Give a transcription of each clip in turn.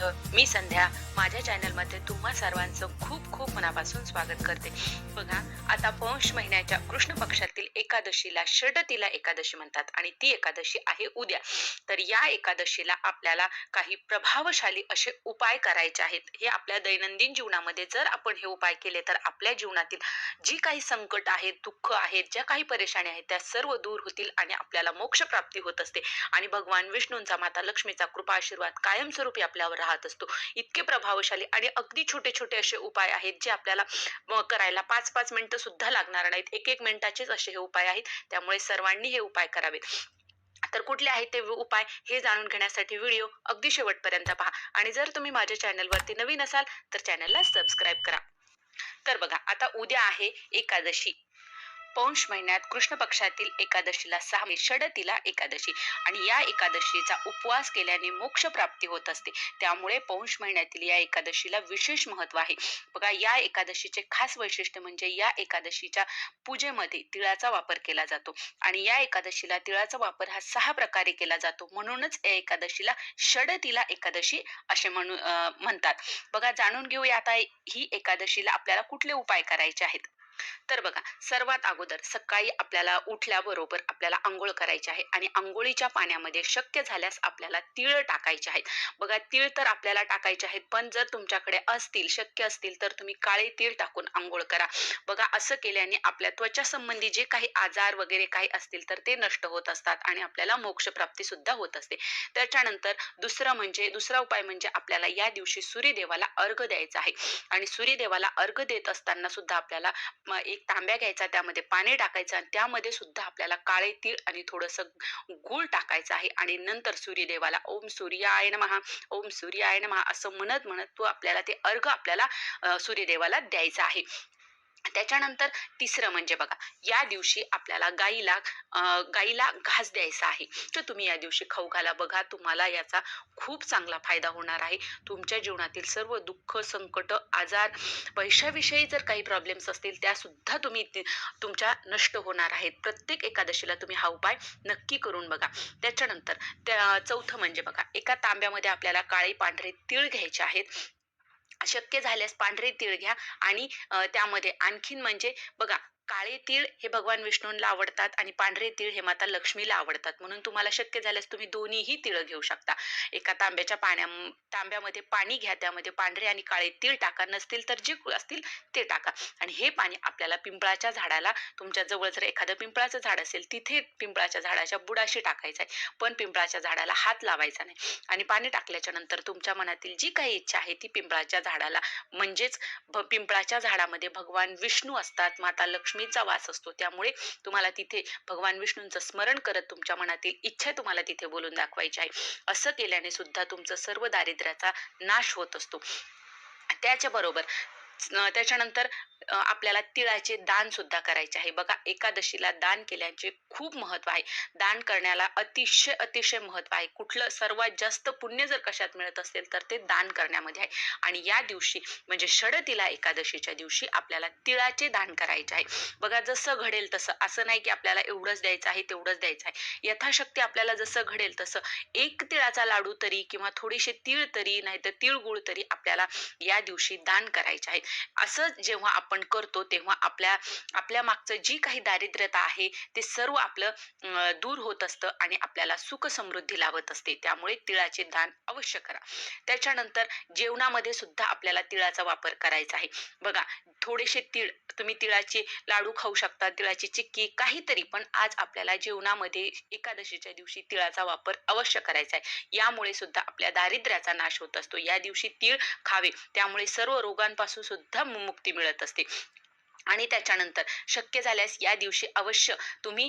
अर्थ मी संध्या माझ्या चॅनलमध्ये तुम्हा सर्वांचं खूप खूप मनापासून स्वागत करते. बघा आता पौष महिन्याच्या कृष्ण पक्षातील एकादशीला षडतीला एकादशी म्हणतात आणि ती एकादशी आहे उद्या. तर या एकादशीला आपल्याला काही प्रभावशाली असे उपाय करायचे आहेत. हे आपल्या दैनंदिन जीवनामध्ये जर आपण हे उपाय केले तर आपल्या जीवनातील जी काही संकट आहेत दुःख आहेत ज्या काही परेशानी आहेत त्या सर्व दूर होतील आणि आपल्याला मोक्ष प्राप्ती होत असते. आणि भगवान विष्णूंचा माता लक्ष्मीचा कृपा आशीर्वाद कायमस्वरूपी आपल्यावर राहत असतो. इतके प्रभावशाली आणि अगदी छोटे छोटे असे उपाय आहेत जे आपल्याला करायला पाच पाच मिनिटं सुद्धा लागणार नाहीत. एक एक मिनिटाचेच असे हे उपाय आहेत. त्यामुळे सर्वांनी हे उपाय करावेत. तर कुठले आहेत ते उपाय हे जाणून घेण्यासाठी व्हिडिओ अगदी शेवटपर्यंत पहा. आणि जर तुम्ही माझ्या चॅनलवरती नवीन असाल तर चॅनलला सबस्क्राईब करा. तर बघा आता उद्या आहे एकादशी. पौष महिन्यात कृष्ण पक्षातील एकादशीला सहा षडतीला एकादशी. आणि या एकादशीचा उपवास केल्याने मोक्ष प्राप्ती होत असते. त्यामुळे पौष महिन्यातील या एकादशीला विशेष महत्त्व आहे. बघा या एकादशीचे खास वैशिष्ट्य म्हणजे या एकादशीच्या पूजेमध्ये तिळाचा वापर केला जातो. आणि या एकादशीला तिळाचा वापर हा सहा प्रकारे केला जातो. म्हणूनच या एकादशीला षडतीला एकादशी असे म्हणू म्हणतात. बघा जाणून घेऊया आता ही एकादशीला आपल्याला कुठले उपाय करायचे आहेत? तर बघा सर्वात अगोदर सकाळी आपल्याला उठल्याबरोबर आपल्याला आंघोळ करायची आहे आणि आंघोळीच्या पाण्यामध्ये शक्य झाल्यास आपल्याला तीळ टाकायचे आहेत. बघा तीळ तर आपल्याला टाकायचे आहेत पण जर तुमच्याकडे असतील शक्य असतील तर तुम्ही काळे तीळ टाकून आंघोळ करा. बघा असं केल्याने आपल्या त्वचा संबंधी जे काही आजार वगैरे काही असतील तर ते नष्ट होत असतात आणि आपल्याला मोक्ष प्राप्ती सुद्धा होत असते. त्याच्यानंतर दुसरं म्हणजे दुसरा उपाय म्हणजे आपल्याला या दिवशी सूर्यदेवाला अर्घ द्यायचा आहे. आणि सूर्यदेवाला अर्घ देत असताना सुद्धा आपल्याला एक तांब्या घ्यायचा त्यामध्ये पाणी टाकायचं आणि त्यामध्ये सुद्धा आपल्याला काळे तीळ आणि थोडंसं गूळ टाकायचं आहे. आणि नंतर सूर्यदेवाला ओम सूर्याय महा ओम सूर्याय महा असं म्हणत म्हणत तो आपल्याला ते अर्घ आपल्याला सूर्यदेवाला द्यायचं आहे. त्याच्यानंतर तिसरं म्हणजे बघा या दिवशी आपल्याला गाईला गाईला घास द्यायचा आहे. तर तुम्ही या दिवशी खाऊ घाला बघा तुम्हाला याचा खूप चांगला फायदा होणार आहे. तुमच्या जीवनातील सर्व दुःख संकट आजार पैशाविषयी जर काही प्रॉब्लेम्स असतील त्यासुद्धा तुम्ही तुमच्या नष्ट होणार आहेत. प्रत्येक एकादशीला तुम्ही हा उपाय नक्की करून बघा. त्याच्यानंतर त्या चौथं म्हणजे बघा एका तांब्यामध्ये आपल्याला काळे पांढरे तीळ घ्यायचे आहेत. शक्य झाल्यास पांढरे तीळ घ्या आणि त्यामध्ये आणखीन म्हणजे बघा काळे तीळ हे भगवान विष्णूंना आवडतात आणि पांढरे तीळ हे माता लक्ष्मीला आवडतात. म्हणून तुम्हाला शक्य झाल्यास तुम्ही दोन्हीही तीळ घेऊ शकता. एका तांब्याच्या पाण्या तांब्यामध्ये पाणी घ्या त्यामध्ये पांढरे आणि काळे तीळ टाका. नसतील तर जे असतील ते टाका. आणि हे पाणी आपल्याला पिंपळाच्या झाडाला तुमच्या जवळ जर एखादं पिंपळाचं झाड असेल तिथे पिंपळाच्या झाडाच्या बुडाशी टाकायचं आहे. पण पिंपळाच्या झाडाला हात लावायचा नाही. आणि पाणी टाकल्याच्या नंतर तुमच्या मनातील जी काही इच्छा आहे ती पिंपळाच्या झाडाला म्हणजेच भ- पिंपळाच्या झाडामध्ये भगवान विष्णू असतात माता लक्ष्मी लक्ष्मीचा वास असतो. त्यामुळे तुम्हाला तिथे भगवान विष्णूंचं स्मरण करत तुमच्या मनातील इच्छा तुम्हाला तिथे बोलून दाखवायची आहे. असं केल्याने सुद्धा तुमचं सर्व दारिद्र्याचा नाश होत असतो. त्याच्याबरोबर त्याच्यानंतर आपल्याला तिळाचे दान सुद्धा करायचे आहे. बघा एकादशीला दान केल्याचे खूप महत्त्व आहे. दान करण्याला अतिशय अतिशय महत्त्व आहे. कुठलं सर्वात जास्त पुण्य जर कशात मिळत असेल तर ते दान करण्यामध्ये आहे. आणि या दिवशी म्हणजे षडतीला एकादशीच्या दिवशी आपल्याला तिळाचे दान करायचे आहे. बघा जसं घडेल तसं. असं नाही की आपल्याला एवढंच द्यायचं आहे तेवढंच द्यायचं आहे. यथाशक्ती आपल्याला जसं घडेल तसं. एक तिळाचा लाडू तरी किंवा थोडीशी तीळ तरी नाहीतर तिळगुळ तरी आपल्याला या दिवशी दान करायचे आहे. असं जेव्हा आपण करतो तेव्हा आपल्या आपल्या मागचं जी काही दारिद्र्यता आहे ते सर्व आपलं दूर होत असतं आणि आपल्याला सुख समृद्धी लावत असते. त्यामुळे तिळाचे दान अवश्य करा. त्याच्यानंतर जेवणामध्ये सुद्धा आपल्याला तिळाचा वापर करायचा आहे. बघा थोडेसे तिळ तुम्ही तिळाचे लाडू खाऊ शकता तिळाची चिक्की काहीतरी पण आज आपल्याला जेवणामध्ये एकादशीच्या दिवशी तिळाचा वापर अवश्य करायचा आहे. यामुळे सुद्धा आपल्या दारिद्र्याचा नाश होत असतो. या दिवशी तीळ खावे. त्यामुळे सर्व रोगांपासून सुद्धा मुक्ती मिळत असते. आणि त्याच्यानंतर शक्य झाल्यास या दिवशी अवश्य तुम्ही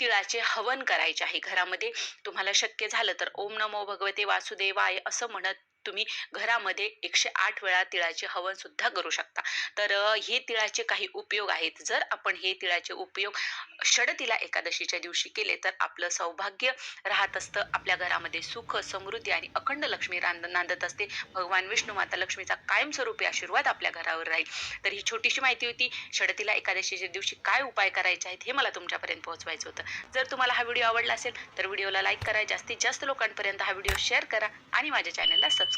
तिळाचे हवन करायचे आहे. घरामध्ये तुम्हाला शक्य झालं तर ओम नमो भगवते वासुदेवाय असं म्हणत तुम्ही घरामध्ये एकशे आठ वेळा तिळाचे हवन सुद्धा करू शकता. तर हे तिळाचे काही उपयोग आहेत. जर आपण हे तिळाचे उपयोग षडतीला एकादशीच्या दिवशी केले तर आपलं सौभाग्य राहत असतं. आपल्या घरामध्ये सुख समृद्धी आणि अखंड लक्ष्मी रांद नांदत असते. भगवान विष्णू माता लक्ष्मीचा कायमस्वरूपी आशीर्वाद आपल्या घरावर राहील. तर ही छोटीशी माहिती होती षडतीला एकादशीच्या दिवशी काय उपाय करायचे आहेत हे मला तुमच्यापर्यंत पोहोचवायचं होतं. जर तुम्हाला हा व्हिडिओ आवडला असेल तर व्हिडिओला लाईक करा. जास्तीत जास्त लोकांपर्यंत हा व्हिडिओ शेअर करा आणि माझ्या चॅनलला सबस्क्राईब